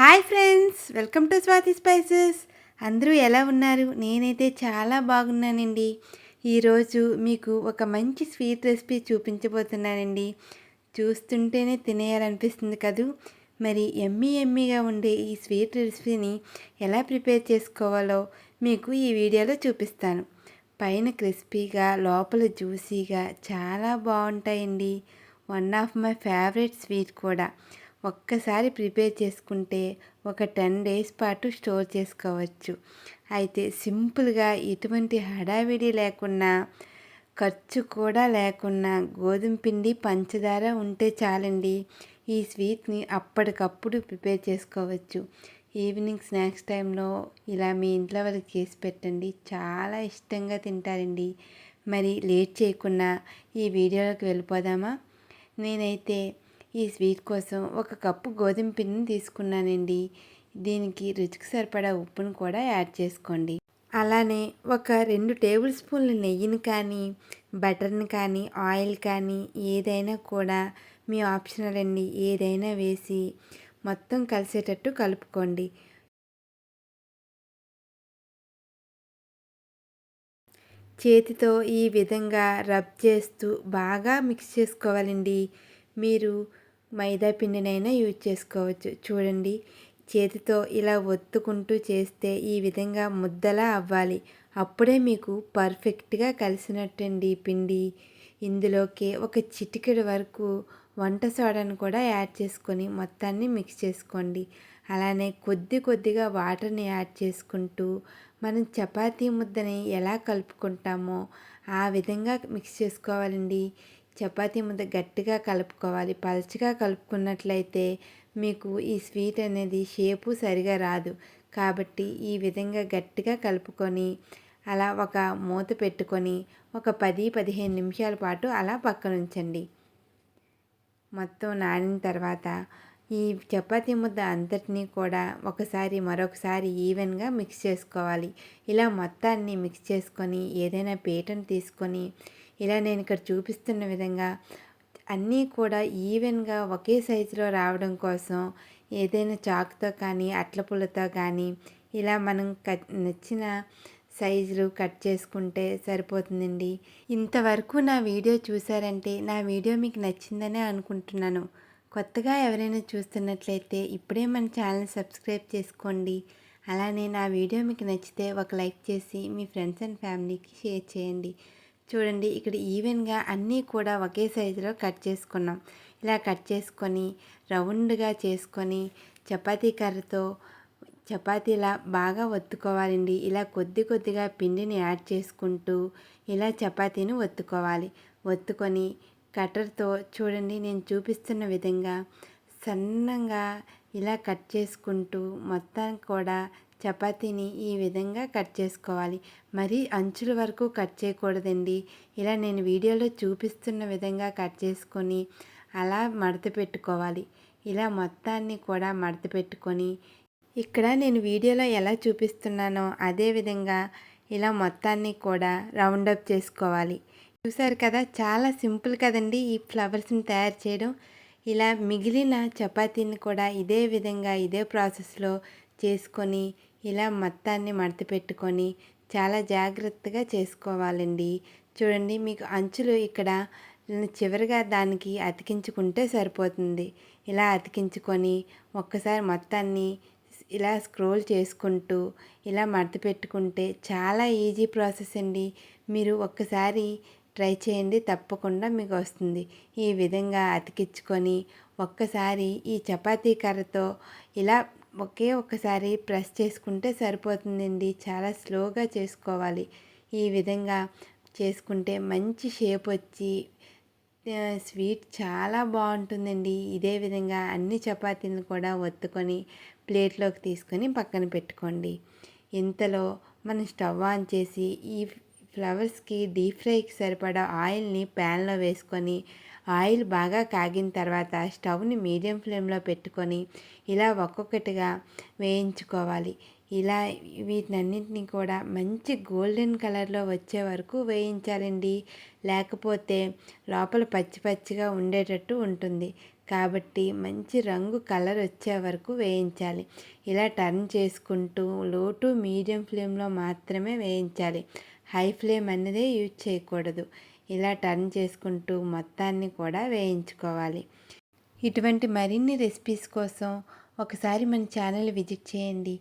Hi friends welcome to Swathi spices. అందరూ ఎలా ఉన్నారు? నేనైతే చాలా బాగున్నానండి. ఈరోజు మీకు ఒక మంచి స్వీట్ రెసిపీ చూపించబోతున్నానండి. చూస్తుంటేనే తినేయాలనిపిస్తుంది కదూ? మరి ఎమ్మీ ఎమ్మీగా ఉండే ఈ స్వీట్ రెసిపీని ఎలా ప్రిపేర్ చేసుకోవాలో మీకు ఈ వీడియోలో చూపిస్తాను. పైన క్రిస్పీగా లోపల జ్యూసీగా చాలా బాగుంటాయండి. One of my favourite sweet కూడా. ఒక్కసారి ప్రిపేర్ చేసుకుంటే ఒక టెన్ డేస్ పాటు స్టోర్ చేసుకోవచ్చు. అయితే సింపుల్గా ఎటువంటి హడావిడి లేకుండా ఖర్చు కూడా లేకుండా గోధుమ పిండి పంచదార ఉంటే చాలండి. ఈ స్వీట్ని అప్పటికప్పుడు ప్రిపేర్ చేసుకోవచ్చు. ఈవినింగ్ స్నాక్స్ టైంలో ఇలా మీ ఇంట్లో వాళ్ళకి చేసి పెట్టండి. చాలా ఇష్టంగా తింటారండి. మరి లేట్ చేయకుండా ఈ వీడియోలోకి వెళ్ళిపోదామా? నేనైతే ఈ స్వీట్ కోసం ఒక కప్పు గోధుమ పిండిని తీసుకున్నానండి. దీనికి రుచికి సరిపడా ఉప్పును కూడా యాడ్ చేసుకోండి. అలానే ఒక రెండు టేబుల్ స్పూన్ల నెయ్యిని కానీ బటర్ని కానీ ఆయిల్ కానీ ఏదైనా కూడా మీ ఆప్షనల్ అండి. ఏదైనా వేసి మొత్తం కలిసేటట్టు కలుపుకోండి. చేతితో ఈ విధంగా రబ్ చేస్తూ బాగా మిక్స్ చేసుకోవాలండి. మీరు మైదా పిండినైనా యూజ్ చేసుకోవచ్చు. చూడండి చేతితో ఇలా ఒత్తుకుంటూ చేస్తే ఈ విధంగా ముద్దలా అవ్వాలి. అప్పుడే మీకు పర్ఫెక్ట్గా కలిసినట్టండి పిండి. ఇందులోకి ఒక చిటికెడు వరకు వంట సోడాను కూడా యాడ్ చేసుకొని మొత్తాన్ని మిక్స్ చేసుకోండి. అలానే కొద్ది కొద్దిగా వాటర్ని యాడ్ చేసుకుంటూ మనం చపాతీ ముద్దని ఎలా కలుపుకుంటామో ఆ విధంగా మిక్స్ చేసుకోవాలండి. చపాతీ ముద్ద గట్టిగా కలుపుకోవాలి. పలచగా కలుపుకున్నట్లయితే మీకు ఈ స్వీట్ అనేది షేపు సరిగా రాదు. కాబట్టి ఈ విధంగా గట్టిగా కలుపుకొని అలా ఒక మూత పెట్టుకొని ఒక పది పదిహేను నిమిషాల పాటు అలా పక్కన ఉంచండి. మొత్తం నానిన తర్వాత ఈ చపాతీ ముద్ద అంతటినీ కూడా ఒకసారి మరొకసారి ఈవెన్గా మిక్స్ చేసుకోవాలి. ఇలా మొత్తాన్ని మిక్స్ చేసుకొని ఏదైనా పీటను తీసుకొని ఇలా నేను ఇక్కడ చూపిస్తున్న విధంగా అన్నీ కూడా ఈవెన్గా ఒకే సైజులో రావడం కోసం ఏదైనా చాకుతో కానీ అట్ల పుల్లతో కానీ ఇలా మనం నచ్చిన సైజులు కట్ చేసుకుంటే సరిపోతుందండి. ఇంతవరకు నా వీడియో చూసారంటే నా వీడియో మీకు నచ్చిందనే అనుకుంటున్నాను. కొత్తగా ఎవరైనా చూస్తున్నట్లయితే ఇప్పుడే మన ఛానల్ సబ్స్క్రైబ్ చేసుకోండి. అలానే నా వీడియో మీకు నచ్చితే ఒక లైక్ చేసి మీ ఫ్రెండ్స్ అండ్ ఫ్యామిలీకి షేర్ చేయండి. చూడండి ఇక్కడ ఈవెన్గా అన్నీ కూడా ఒకే సైజులో కట్ చేసుకున్నాం. ఇలా కట్ చేసుకొని రౌండ్గా చేసుకొని చపాతీ కర్రతో చపాతీలా బాగా ఒత్తుకోవాలండి. ఇలా కొద్ది కొద్దిగా పిండిని యాడ్ చేసుకుంటూ ఇలా చపాతీని ఒత్తుకోవాలి. ఒత్తుకొని కట్టర్తో చూడండి నేను చూపిస్తున్న విధంగా సన్నంగా ఇలా కట్ చేసుకుంటూ మొత్తం కూడా చపాతీని ఈ విధంగా కట్ చేసుకోవాలి. మరి అంచుల వరకు కట్ చేయకూడదండి. ఇలా నేను వీడియోలో చూపిస్తున్న విధంగా కట్ చేసుకొని అలా మడత పెట్టుకోవాలి. ఇలా మొత్తాన్ని కూడా మడత పెట్టుకొని ఇక్కడ నేను వీడియోలో ఎలా చూపిస్తున్నానో అదే విధంగా ఇలా మొత్తాన్ని కూడా రౌండప్ చేసుకోవాలి. చూసారు కదా చాలా సింపుల్ కదండి ఈ ఫ్లవర్స్ని తయారు చేయడం. ఇలా మిగిలిన చపాతీని కూడా ఇదే విధంగా ఇదే ప్రాసెస్లో చేసుకొని ఇలా మొత్తాన్ని మడత పెట్టుకొని చాలా జాగ్రత్తగా చేసుకోవాలండి. చూడండి మీకు అంచులు ఇక్కడ చివరిగా దానికి అతికించుకుంటే సరిపోతుంది. ఇలా అతికించుకొని ఒక్కసారి మొత్తాన్ని ఇలా స్క్రోల్ చేసుకుంటూ ఇలా మడత పెట్టుకుంటే చాలా ఈజీ ప్రాసెస్ అండి. మీరు ఒక్కసారి ట్రై చేయండి తప్పకుండా మీకు వస్తుంది. ఈ విధంగా అతికించుకొని ఒక్కసారి ఈ చపాతీ కర్రతో ఇలా ఒకే ఒక్కసారి ప్రెస్ చేసుకుంటే సరిపోతుందండి. చాలా స్లోగా చేసుకోవాలి. ఈ విధంగా చేసుకుంటే మంచి షేప్ వచ్చి స్వీట్ చాలా బాగుంటుందండి. ఇదే విధంగా అన్ని చపాతీలను కూడా ఒత్తుకొని ప్లేట్లోకి తీసుకొని పక్కన పెట్టుకోండి. ఇంతలో మనం స్టవ్ ఆన్ చేసి ఈ ఫ్లవర్స్కి డీప్ ఫ్రైకి సరిపడా ఆయిల్ని ప్యాన్లో వేసుకొని ఆయిల్ బాగా కాగిన తర్వాత స్టవ్ని మీడియం ఫ్లేమ్లో పెట్టుకొని ఇలా ఒక్కొక్కటిగా వేయించుకోవాలి. ఇలా వీటినన్నింటినీ కూడా మంచి గోల్డెన్ కలర్లో వచ్చే వరకు వేయించాలండి. లేకపోతే లోపల పచ్చి పచ్చిగా ఉండేటట్టు ఉంటుంది. కాబట్టి మంచి రంగు కలర్ వచ్చే వరకు వేయించాలి. ఇలా టర్న్ చేసుకుంటూ లో టు మీడియం ఫ్లేమ్లో మాత్రమే వేయించాలి. హై ఫ్లేమ్ అన్నదే యూజ్ చేయకూడదు. ఇలా టర్న్ చేసుకుంటూ మొత్తాన్ని కూడా వేయించుకోవాలి. ఇటువంటి మరిన్ని రెసిపీస్ కోసం ఒకసారి మన ఛానల్ విజిట్ చేయండి.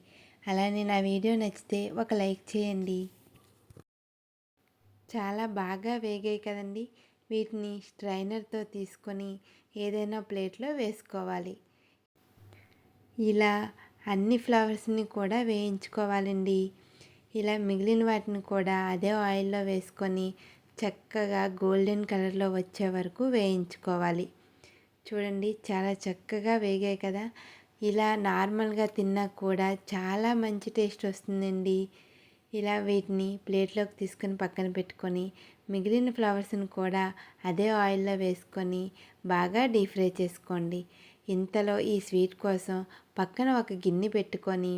అలానే నా వీడియో నచ్చితే ఒక లైక్ చేయండి. చాలా బాగా వేగాయి కదండి. వీటిని స్ట్రైనర్తో తీసుకొని ఏదైనా ప్లేట్లో వేసుకోవాలి. ఇలా అన్ని ఫ్లవర్స్ని కూడా వేయించుకోవాలండి. ఇలా మిగిలిన వాటిని కూడా అదే ఆయిల్లో వేసుకొని చక్కగా గోల్డెన్ కలర్లో వచ్చే వరకు వేయించుకోవాలి. చూడండి చాలా చక్కగా వేగాయి కదా. ఇలా నార్మల్గా తిన్నా కూడా చాలా మంచి టేస్ట్ వస్తుందండి. ఇలా వీటిని ప్లేట్లోకి తీసుకొని పక్కన పెట్టుకొని మిగిలిన ఫ్లవర్స్ని కూడా అదే ఆయిల్లో వేసుకొని బాగా డీప్ ఫ్రై చేసుకోండి. ఇంతలో ఈ స్వీట్ కోసం పక్కన ఒక గిన్నె పెట్టుకొని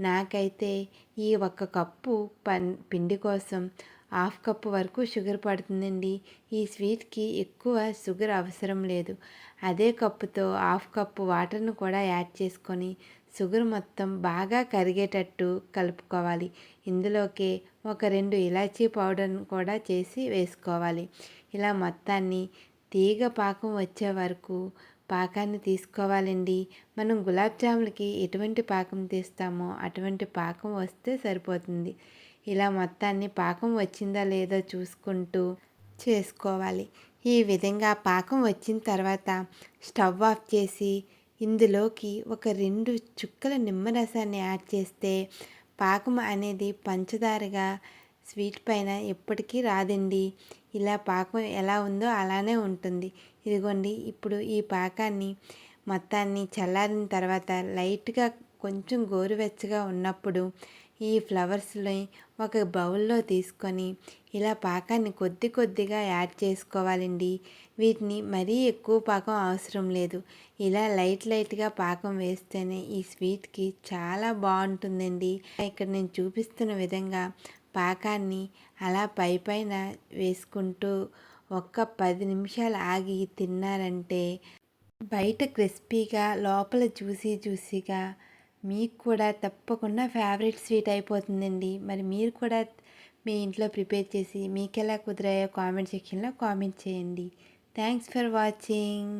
నాకైతే ఈ ఒక్క కప్పు పన్ పిండి కోసం హాఫ్ కప్పు వరకు షుగర్ పడుతుందండి. ఈ స్వీట్కి ఎక్కువ షుగర్ అవసరం లేదు. అదే కప్పుతో హాఫ్ కప్పు వాటర్ను కూడా యాడ్ చేసుకొని షుగర్ మొత్తం బాగా కరిగేటట్టు కలుపుకోవాలి. ఇందులోకి ఒక రెండు ఇలాచీ పౌడర్ను కూడా చేసి వేసుకోవాలి. ఇలా మొత్తాన్ని తీగ పాకం వచ్చే వరకు పాకాన్ని తీసుకోవాలండి. మనం గులాబ్ జాములకి ఎటువంటి పాకం తీస్తామో అటువంటి పాకం వస్తే సరిపోతుంది. ఇలా మొత్తాన్ని పాకం వచ్చిందా లేదో చూసుకుంటూ చేసుకోవాలి. ఈ విధంగా పాకం వచ్చిన తర్వాత స్టవ్ ఆఫ్ చేసి ఇందులోకి ఒక రెండు చుక్కల నిమ్మరసాన్ని యాడ్ చేస్తే పాకం అనేది పంచదారగా స్వీట్ పైన ఎప్పటికీ రాదండి. ఇలా పాకం ఎలా ఉందో అలానే ఉంటుంది. ఇదిగోండి ఇప్పుడు ఈ పాకాన్ని మొత్తాన్ని చల్లారిన తర్వాత లైట్గా కొంచెం గోరువెచ్చగా ఉన్నప్పుడు ఈ ఫ్లవర్స్ని ఒక బౌల్లో తీసుకొని ఇలా పాకాన్ని కొద్ది కొద్దిగా యాడ్ చేసుకోవాలండి. వీటిని మరీ ఎక్కువ పాకం అవసరం లేదు. ఇలా లైట్ లైట్గా పాకం వేస్తేనే ఈ స్వీట్కి చాలా బాగుంటుందండి. ఇక్కడ నేను చూపిస్తున్న విధంగా పాకాన్ని అలా పై పైన వేసుకుంటూ ఒక్క పది నిమిషాలు ఆగి తిన్నారంటే బయట క్రిస్పీగా లోపల జ్యూసీ జ్యూసీగా మీకు కూడా తప్పకుండా ఫేవరెట్ స్వీట్ అయిపోతుందండి. మరి మీరు కూడా మీ ఇంట్లో ప్రిపేర్ చేసి మీకు ఎలా కుదిరాయో కామెంట్ సెక్షన్లో కామెంట్ చేయండి. Thanks for watching